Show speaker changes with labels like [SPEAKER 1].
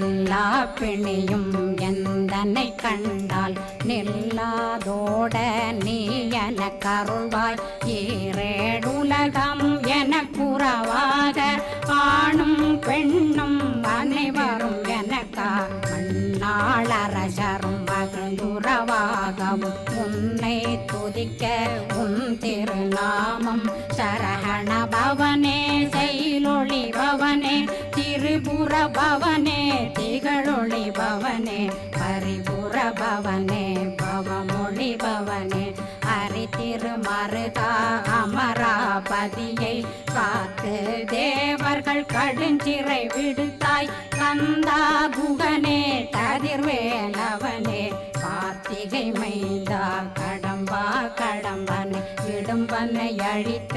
[SPEAKER 1] எல்லா பிணியும் எந்தனை கண்டால் நில்லாதோட நீ என கருள்வாய். ஈரேடுலகம் என குறவாக ஆணும் பெண்ணும் அனைவரும் எனக்கா மண்ணாளரசரும் மகிழ்ந்துறவாகவும் உன்னை துதிக்க உன் திருநாமம் சரகண பவனே பவனே திரிபுர பவனே திகழொளி பவனே பரிபுர பவனே பவமொழி பவனே. ஹரி திருமருகா அமராபதியை காத்து தேவர்கள் கடுஞ்சிறை விடுத்தாய் கந்தா புகனே கதிர்வேலவனே. கார்த்திகை மைந்தா கடம்பா கடம்பன் விடும்பனை அழித்த